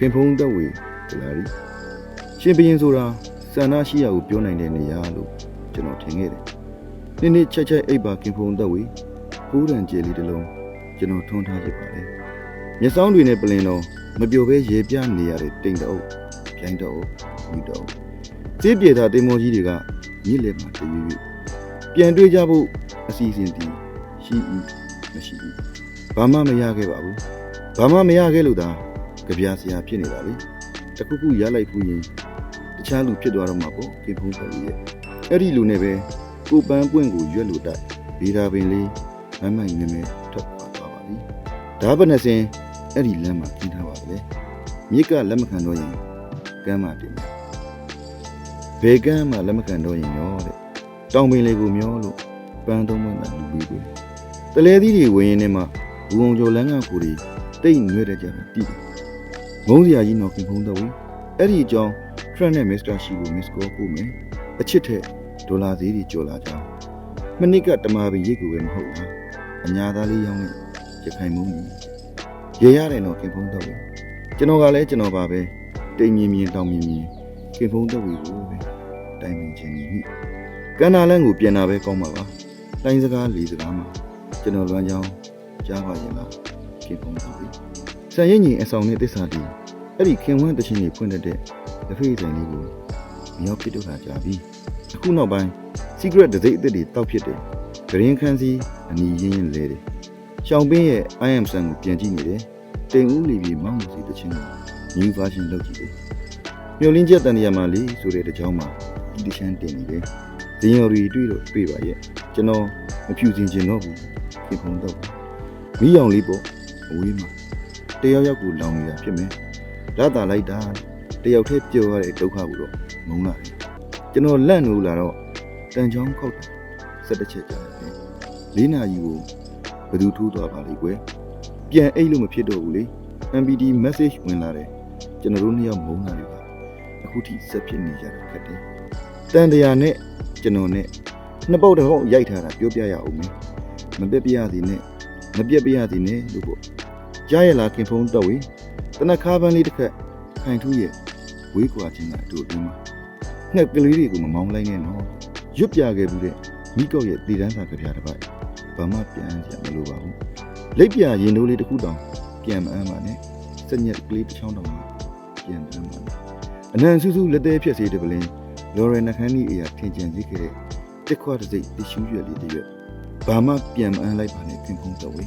ခင်ဖုံးသက်ဝေဒလာရီရှင်ဘရင်ဆိုတာစန္ဒရှိရကိုပြောနိုင်တဲ့နေရာလို့ကျွန်တော်ထင်ခဲ့တယ်နေ့နေ့ချက်ချက်အိပ်ပါခင်ဖုံးသက်ဝေကိုးရံကျဲလေးတစ်လုံးကျွန်တော်ထွန်းထားဖြစ်ပါတယ်မျက်စောင်းတွေနဲ့ပလင်တော့မပျော်ဘဲရေပြနေရတဲ့တိမ်တအုပ်ပြိုင်တအုပ်မြူတအုပ်ကြေးပြေတာတင်မောကြီးတွေကမြစ်လက်မှာတရွေ့ရွေ့ပြန်တွေ့ကြဖို့အစီအစဉ်တည်ရှိ၏မရှိဘူးဘာမှမရခဲ့ပါဘူးဘာမှမရခဲ့လို့သာ ကြပြဆရာဖြစ်နေတာလေတခုခုရလိုက်ဘူးရင်တခြားလူဖြစ်သွားတော့မှာပေါ့ကေဖုံးတော်ကြီးရဲ့အဲ့ဒီလူနဲ့ပဲကိုပန်းပွင့်ကိုရွက်လို့တိုက်ဗီဒါပင်လေးမမိုင်မြဲမြဲထွက်သွားသွားပါပြီဒါဘနဲ့စင်အဲ့ဒီလမ်းမှာကျင်းထားပါလေမြစ်ကလက်မခံတော့ရင်ကမ်းမှာတင်တယ်ဘယ်ကမ်းမှာလက်မခံတော့ရင်ရောတဲ့တောင်ပင်လေးကိုမျောလို့ပန်းသုံးမန်းတာလူပြီးကိုတလဲသီးတွေဝင်ရင်ထဲမှာဘူအောင်ကျော်လန်းကကိုတွေတိတ်နှွဲတဲ့ကြတာတိတယ် မုန်းစရာကြီးနော်ခင်ဖုံးတော့အဲ့ဒီအကြောင်း Trent နဲ့ Mr. Shi ကို miss call ပို့မယ်အချစ်ထက်ဒေါ်လာဈေးတွေကျော်လာကြအောင်မနစ်ကတမာပင်ရိတ်ကိုပဲမဟုတ်လားအညာသားလေးရောင်းနေရခိုင်မုန်းကြီးရေရတယ်နော်ခင်ဖုံးတော့ကျွန်တော်ကလည်းကျွန်တော်ပါပဲတိမ်မြင်မြင်တောင်မြင်မြင်ခင်ဖုံးတော့ကိုပဲတိုင်ပင်ခြင်းကြီးမိကန္နာလန်းကိုပြန်လာပဲကောင်းပါပါတိုင်းစကားလေးစကားမှာကျွန်တော်လွမ်းချောင်းကြားပါရင်လားခင်ဖုံးတော့ဆန် ရင်ကြီးအဆောင်နဲ့တစ္ဆာတီအဲ့ဒီခင်ဝမ်းတချင်းကြီးဖွင့်တတ်တဲ့လက်ဖေးဆိုင်လေးကိုမြောက်ဖြစ်တော့တာကြာပြီအခုနောက်ပိုင်း secret ဒစိမ့်အစ်စ်တွေတောက်ဖြစ်တယ်ဂရင်းခန်းစီအနီရင်းရင်းလဲတယ်ရှောင်းပင်းရဲ့ I am Sun ကိုပြန်ကြည့်နေတယ်တိမ်ဦးလီပြီးမောင်းလို့စီတချင်းကို new version လုပ်ကြည့်တယ်မျိုးလင်းချက်တန်တရာမှာလေဆိုတဲ့တကြောင်မှာဒီတချမ်းတင်နေတယ်ဇင်ယော်ရီတွေ့တော့တွေ့ပါရဲ့ကျွန်တော်မဖြူစင်ချင်တော့ဘူးဖြစ်ဖုံးတော့မီးရောင်လေးပေါ့အဝေးမှာ တယောက်ယောက်ကိုလောင်နေတာဖြစ်မယ်ဓာတ်တာလိုက်တာတယောက်တည်းပျော်ရတဲ့ဒုက္ခကိုတော့ငုံလာတယ်ကျွန်တော်လန့်လို့လာတော့တန်ချောင်းခောက်တယ်ဆက်တစ်ချက်ကြာတယ်လေးနာရီကိုဘယ်သူထိုးသွားပါလိမ့်ကွယ်ပြန်အိတ်လို့မဖြစ်တော့ဘူးလေ MPD message ဝင်လာတယ်ကျွန်တော်တို့နှစ်ယောက်မုန်းတာတွေပါအခုထိဆက်ဖြစ်နေကြတာခက်တယ်တန်တရာနဲ့ကျွန်တော်နဲ့နှစ်ပုတ်တစ်ပုတ်ရိုက်ထားတာပြောပြရအောင်မယ်မပြက်ပြရစီနဲ့မပြက်ပြရစီနဲ့လို့ပေါ့ ရရလာခင်ဖုံးတော့ဝေတနခါပန်းလေးတစ်ခက်ခိုင်ထူးရဲ့ဝေးကွာခြင်းကအတူအတွင်းမှာငှက်ကလေးတွေကိုမမောင်းလိုက်နဲ့နော်ရွတ်ပြခဲ့ဘူးတဲ့မိကောက်ရဲ့တည်တန်းစာကြပြတစ်ပိုက်ဘာမှပြန်စရာမလိုပါဘူးလက်ပြရင်တိုးလေးတစ်ခုတောင်ပြန်မအမ်းပါနဲ့စက်ညက်ကလေးတစ်ချောင်းတောင်မှပြန်မအမ်းပါနဲ့အနံစူးစူးလက်သေးဖြစ်စေတဲ့ပလင်းလော်ရယ်နှခမ်းကြီးအရာထင်ကြံစေခဲ့တဲ့တက်ခွားတစ်စိတ်တ िश ူးရွက်လေးတစ်ရွက်ဘာမှပြန်မအမ်းလိုက်ပါနဲ့ခင်ဖုံးတော့ဝေ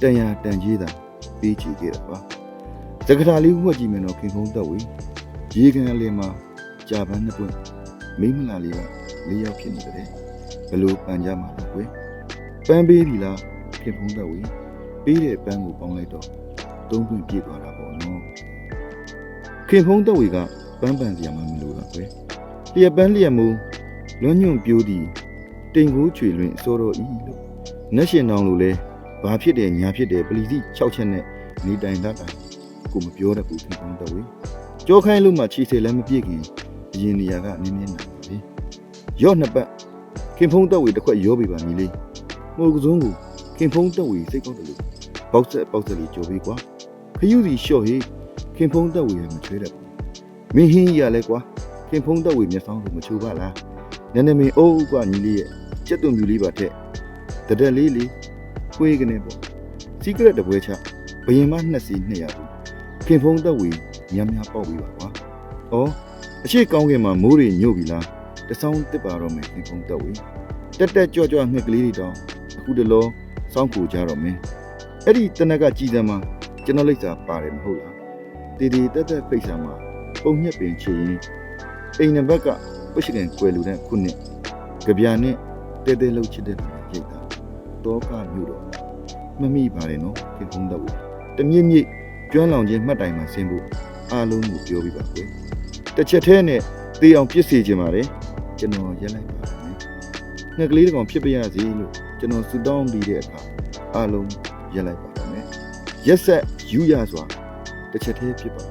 တန်ရာတန်ကြီးတာ ပေးချေခဲ့တာပါစကထာလေးဝှက်ကြည့်မယ်တော့ခင်ဖုံးတော့ဝေရေကန်အလင်းမှာကြာပန်းနှစ်ပွင့်မိမလာလေးကလေးယောက်ဖြစ်နေတယ်ဘလို့ပန်ကြမှာလဲကွယ်ပန်းပေးပြီလားခင်ဖုံးတော့ဝေပေးတဲ့ပန်းကိုပေါင်းလိုက်တော့သုံးပွင့်ပြည့်သွားတာပေါ့နော်ခင်ဖုံးတော့ဝေကပန်းပန်စရာမှမလိုတော့ကွယ်လျက်ပန်းလျက်မူလွန်းညွန့်ပြိုးသည်တိမ်ကိုချွေလွင်စောတော်ဤလို့နက်ရှင်တောင်လို့လဲ ဘာဖြစ်တယ်ညာဖြစ်တယ်ပလီစီ6ချက်နဲ့နေတိုင်တတ်တာကိုမပြောတတ်ဘူးခင်ဖုံးတော့ဝေကြောခိုင်းလို့မှခြေစေလည်းမပြည့်ခင်အရင်နေရာကနင်းနေနိုင်ပါလေရော့နှစ်ပတ်ခင်ဖုံးတော့ဝေတစ်ခွက်ရောပြီပါညီလေးငိုကစုံကိုခင်ဖုံးတော့ဝေစိတ်ကောက်တယ်လို့ပေါက်ဆက်ပေါက်ဆက်လေးကြိုပြီးကွာခယူစီလျှော့ဟေးခင်ဖုံးတော့ဝေရမချွေးတတ်ဘူးမင်းဟင်းကြီးရလဲကွာခင်ဖုံးတော့ဝေမျက်စောင်းကိုမချိုးပါလားနည်းနည်းမင်းအိုးကွာညီလေးရဲ့စက်သွန်ပြူလေးပါထက်တတက်လေးလေး ခွေးကနေပေါ့ secret တပွဲချဘယင်မနှစ်စီနှစ်ရဘူးခင်ဖုံးတော့ဝေညံ့ညပေါက်ပြီးပါကွာဩအရှိကောင်းကင်မှာမိုးတွေညို့ပြီလားတဆောင်းတစ်ပါတော့မယ်ခင်ဖုံးတော့ဝေတက်တက်ကြွကြွငှက်ကလေးတွေတောင်အခုတလောစောင်းကူကြတော့မယ်အဲ့ဒီတနက်ကကြည်စမ်းမှာကျွန်တော်လိပ်စာပါတယ်မဟုတ်လားတီတီတက်တက်ဖိတ်ဆာမှာပုံညက်ပင်ချင်ရင်အိမ်နံဘက်ကပုရှိကန်ကွယ်လူတဲ့ခုနှစ်ကြပြာနဲ့တဲတဲလှုပ်ချစ်တဲ့ရိတ်တာ တောကမြို့တော့မမိပါနဲ့နော်ခင်ဖုံးတော့တမြင့်မြင့်ကျွမ်းလောင်ခြင်းမှတ်တိုင်မှာဆင်းဖို့အားလုံးကိုပြောပြပါကွယ်တစ်ချက်သေးနဲ့တေးအောင်ပြစ်စီခြင်းပါတယ်ကျွန်တော်ရက်လိုက်ပါမယ်ငှက်ကလေးတစ်ကောင်ဖြစ်ပါရစေလို့ကျွန်တော်ဆုတောင်းပြီးတဲ့အခါအားလုံးရက်လိုက်ပါမယ်ရက်ဆက်ယူရစွာတစ်ချက်သေးဖြစ်ပါ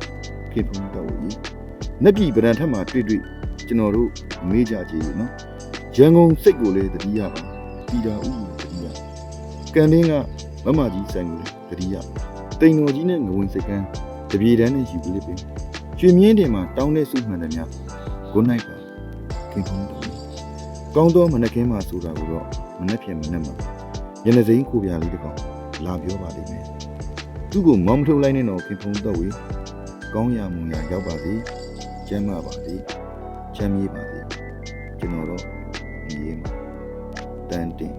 ခင်ဖုံးတော့ကြီးနက်ပြည်ဗရန်ထက်မှာတွေ့တွေ့ကျွန်တော်တို့မေးကြကြည့်ရနော်ရန်ကုန်စိတ်ကိုလည်းတတိယပါ ပြည်တာဥကိုတတိယကန်တင်းကမမကြီးဆိုင်ကိုလည်းတတိယတိမ်တော်ကြီးနဲ့ငဝင်စိတ်ကန်းဒပြေတန်းနဲ့ယူပြီးလိပင်ရွှေမြင်းတင်မှာတောင်းတဲ့စုမှန်တယ်များ good night ပါခင်ဗျာကောင်းသောမနက်ခင်းမှာဆိုတာကိုတော့မနက်ဖြန်မနက်မှာရနေစိမ့်ကိုပြလေးတစ်ကောင်လာပြောပါလိမ့်မယ်သူ့ကိုမောင်းမထုတ်လိုက်နဲ့တော့ခင်ဗျာတော့ဝေကောင်းရမွန်ရရောက်ပါစေကျမ်းမာပါစေချမ်းမြေ့ပါစေကျွန်တော်တော့ဒီရေးမှာ တန်တင်